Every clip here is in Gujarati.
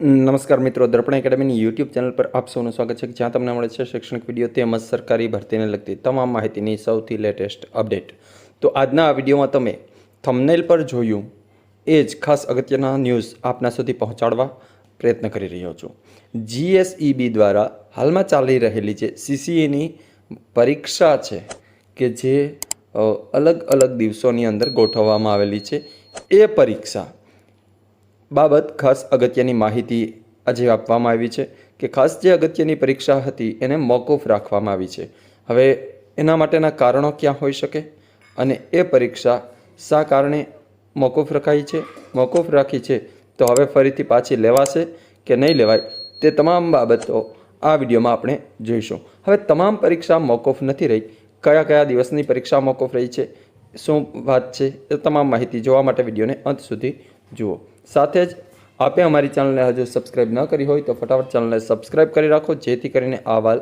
નમસ્કાર મિત્રો, દર્પણ એકેડમીની યુટ્યુબ ચેનલ પર આપ સૌનું સ્વાગત છે. જ્યાં તમને મળે છે શૈક્ષણિક વીડિયો તેમજ સરકારી ભરતીને લગતી તમામ માહિતીની સૌથી લેટેસ્ટ અપડેટ. તો આજના આ વિડીયોમાં તમે થંબનેલ પર જોયું એ જ ખાસ અગત્યના ન્યૂઝ આપના સુધી પહોંચાડવા પ્રયત્ન કરી રહ્યો છું. જીએસઈબી દ્વારા હાલમાં ચાલી રહેલી જે સીસીએની પરીક્ષા છે કે જે અલગ અલગ દિવસોની અંદર ગોઠવવામાં આવેલી છે, એ પરીક્ષા બાબત ખાસ અગત્યની માહિતી આજે આપવામાં આવી છે કે ખાસ જે અગત્યની પરીક્ષા હતી એને મોકૂફ રાખવામાં આવી છે. હવે એના માટેના કારણો ક્યાં હોઈ શકે? અને એ પરીક્ષા શા કારણે મોકૂફ રખાઈ છે? મોકૂફ રાખી છે તો હવે ફરીથી પાછી લેવાશે કે નહીં લેવાય તે તમામ બાબતો આ વિડીયોમાં આપણે જોઈશું. હવે તમામ પરીક્ષા મોકૂફ નથી રહી. કયા કયા દિવસની પરીક્ષા મોકૂફ રહી છે? શું વાત છે? એ તમામ માહિતી જોવા માટે વિડીયોને અંત સુધી જુઓ. સાથે જ આપે અમારી ચેનલને હજુ સબસ્ક્રાઇબ ન કરી હોય તો ફટાફટ ચેનલને સબસ્ક્રાઇબ કરી રાખો, જેથી કરીને આવા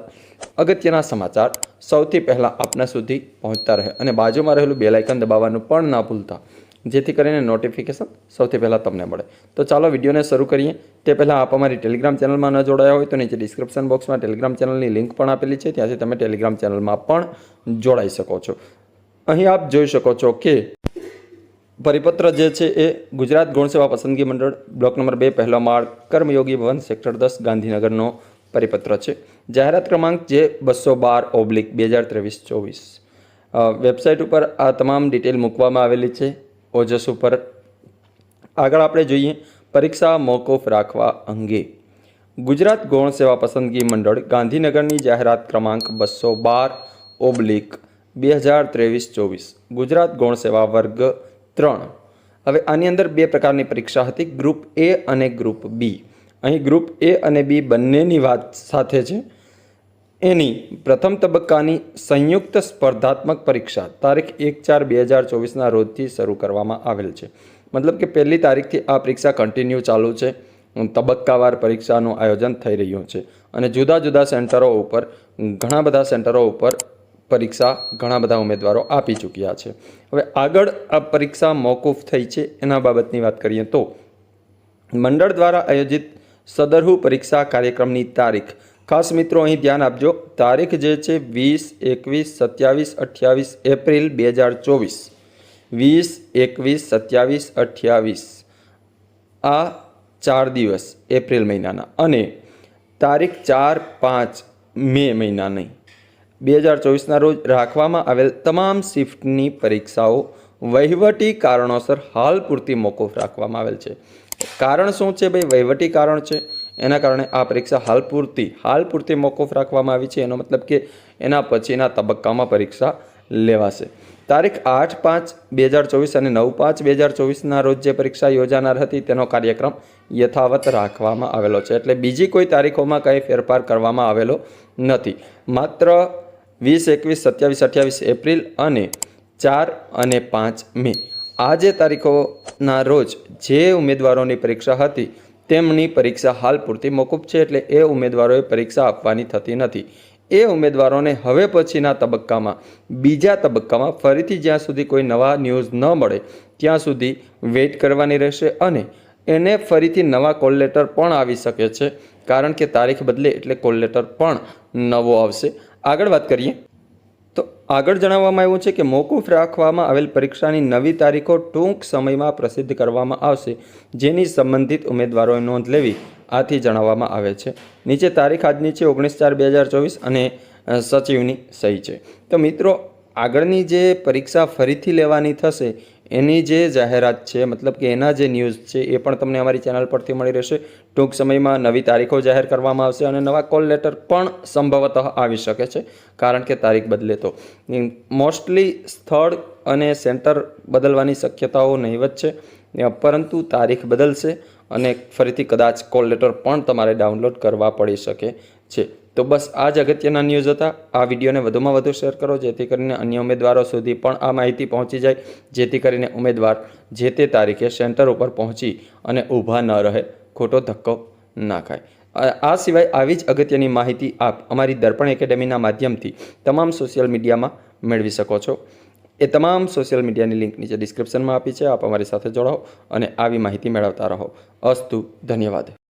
અગત્યના સમાચાર સૌથી પહેલાં આપના સુધી પહોંચતા રહે અને બાજુમાં રહેલું બેલાઇકન દબાવવાનું પણ ના ભૂલતા, જેથી કરીને નોટિફિકેશન સૌથી પહેલાં તમને મળે. તો ચાલો વિડીયોને શરૂ કરીએ. તે પહેલાં આપ અમારી ટેલિગ્રામ ચેનલમાં ન જોડાયા હોય તો નીચે ડિસ્ક્રિપ્શન બોક્સમાં ટેલિગ્રામ ચેનલની લિંક પણ આપેલી છે, ત્યાંથી તમે ટેલિગ્રામ ચેનલમાં પણ જોડાઈ શકો છો. અહીં આપ જોઈ શકો છો કે પરિપત્ર જે છે એ ગુજરાત ગૌણ સેવા પસંદગી મંડળ બ્લોક નંબર બે, પહેલો માળ, કર્મયોગી ભવન, સેક્ટર દસ, ગાંધીનગરનો પરિપત્ર છે. જાહેરાત ક્રમાંક જે બસો બાર ઓબ્લિક બે હજાર ત્રેવીસ ચોવીસ. વેબસાઇટ ઉપર આ તમામ ડિટેલ મૂકવામાં આવેલી છે. ઓજસ ઉપર આગળ આપણે જોઈએ પરીક્ષા મોકૂફ રાખવા અંગે. ગુજરાત ગૌણ સેવા પસંદગી મંડળ ગાંધીનગરની જાહેરાત ક્રમાંક બસો બાર ઓબ્લિક બે હજાર ત્રેવીસ ચોવીસ. ગુજરાત ગૌણ સેવા વર્ગ ત્રણ. હવે આની અંદર બે પ્રકારની પરીક્ષા હતી. ગ્રુપ એ અને ગ્રુપ બી. અહીં ગ્રુપ એ અને બી બંનેની વાત સાથે છે. એની પ્રથમ તબક્કાની સંયુક્ત સ્પર્ધાત્મક પરીક્ષા તારીખ એક ચાર બે હજાર ચોવીસના રોજથી શરૂ કરવામાં આવેલ છે. મતલબ કે પહેલી તારીખથી આ પરીક્ષા કન્ટિન્યુ ચાલુ છે. તબક્કાવાર પરીક્ષાનું આયોજન થઈ રહ્યું છે. અને જુદા જુદા સેન્ટરો ઉપર, ઘણા બધા સેન્ટરો ઉપર પરીક્ષા ઘણા બધા ઉમેદવારો આપી ચૂક્યા છે. હવે આગળ આ પરીક્ષા મોકૂફ થઈ છે એના બાબતની વાત કરીએ તો મંડળ દ્વારા આયોજિત સદરહુ પરીક્ષા કાર્યક્રમની તારીખ. ખાસ મિત્રો, અહીં ધ્યાન આપજો. તારીખ જે છે વીસ, એકવીસ, સત્યાવીસ, અઠ્યાવીસ એપ્રિલ બે હજાર ચોવીસ. વીસ, એકવીસ, સત્યાવીસ, અઠ્યાવીસ. આ ચાર દિવસ એપ્રિલ મહિનાના. અને તારીખ ચાર પાંચ મે મહિનાની. બે હજાર ચોવીસના રોજ રાખવામાં આવેલ તમામ શિફ્ટની પરીક્ષાઓ વહીવટી કારણોસર હાલ પૂરતી મોકૂફ રાખવામાં આવેલ છે. કારણ શું છે ભાઈ? વહીવટી કારણ છે. એના કારણે આ પરીક્ષા હાલ પૂરતી હાલ પૂરતી મોકૂફ રાખવામાં આવી છે. એનો મતલબ કે એના પછીના તબક્કામાં પરીક્ષા લેવાશે. તારીખ આઠ પાંચ બે હજાર ચોવીસ અને નવ પાંચ બે હજાર ચોવીસના રોજ જે પરીક્ષા યોજાનાર હતી, તેનો કાર્યક્રમ યથાવત રાખવામાં આવેલો છે. એટલે બીજી કોઈ તારીખોમાં કંઈ ફેરફાર કરવામાં આવેલો નથી. માત્ર વીસ, એકવીસ, સત્યાવીસ, અઠ્યાવીસ એપ્રિલ અને ચાર અને પાંચ મે. આ જે તારીખોના રોજ જે ઉમેદવારોની પરીક્ષા હતી, તેમની પરીક્ષા હાલ પૂરતી મોકૂફ છે એટલે એ ઉમેદવારોએ પરીક્ષા આપવાની થતી નથી. એ ઉમેદવારોને હવે પછીના તબક્કામાં, બીજા તબક્કામાં ફરીથી જ્યાં સુધી કોઈ નવા ન્યૂઝ ન મળે, ત્યાં સુધી વેઇટ કરવાની રહેશે અને એને ફરીથી નવા કોલ લેટર પણ આવી શકે છે. કારણ કે તારીખ બદલે એટલે કોલ લેટર પણ નવો આવશે. આગળ વાત કરીએ. તો આગળ જણાવવામાં આવ્યું છે કે મોકૂફ રાખવામાં આવેલ પરીક્ષાની નવી તારીખો ટૂંક સમયમાં પ્રસિદ્ધ કરવામાં આવશે, જેની સંબંધિત ઉમેદવારોએ નોંધ લેવી આથી જણાવવામાં આવે છે. નીચે તારીખ આજની છે, ઓગણીસ ચાર બે હજાર ચોવીસ, અને સચિવની સહી છે. તો મિત્રો, આગળની જે પરીક્ષા ફરીથી લેવાની થશે એની જે જાહેરાત છે, મતલબ કે એના જે ન્યૂઝ છે, એ પણ તમને અમારી ચેનલ પરથી મળી રહેશે. ટૂંક સમયમાં નવી તારીખો જાહેર કરવામાં આવશે અને નવા કોલ લેટર પણ સંભવતઃ આવી શકે છે, કારણ કે તારીખ બદલે તો. મોસ્ટલી સ્થળ અને સેન્ટર બદલવાની શક્યતાઓ નહીવત છે પરંતુ તારીખ બદલશે અને ફરીથી કદાચ કોલ લેટર પણ તમારે ડાઉનલોડ કરવા પડી શકે છે. તો બસ આ જ અગત્યના ન્યૂઝ હતા. આ વિડીયોને વધુમાં વધુ શેર કરો, જેથી કરીને અન્ય ઉમેદવારો સુધી પણ આ માહિતી પહોંચી જાય, જેથી કરીને ઉમેદવાર જે તે તારીખે સેન્ટર ઉપર પહોંચી અને ઊભા ન રહે, ખોટો ધક્કો ના ખાય. આ- સિવાય આવી જ અગત્યની માહિતી આપ અમારી દર્પણ એકેડેમીના માધ્યમથી તમામ સોશિયલ મીડિયામાં મેળવી શકો છો. એ તમામ સોશિયલ મીડિયાની લિંક નીચે ડિસ્ક્રિપ્શનમાં આપી છે. આપ અમારી સાથે જોડાઓ અને આવી માહિતી મેળવતા રહો. અસ્તુ, ધન્યવાદ.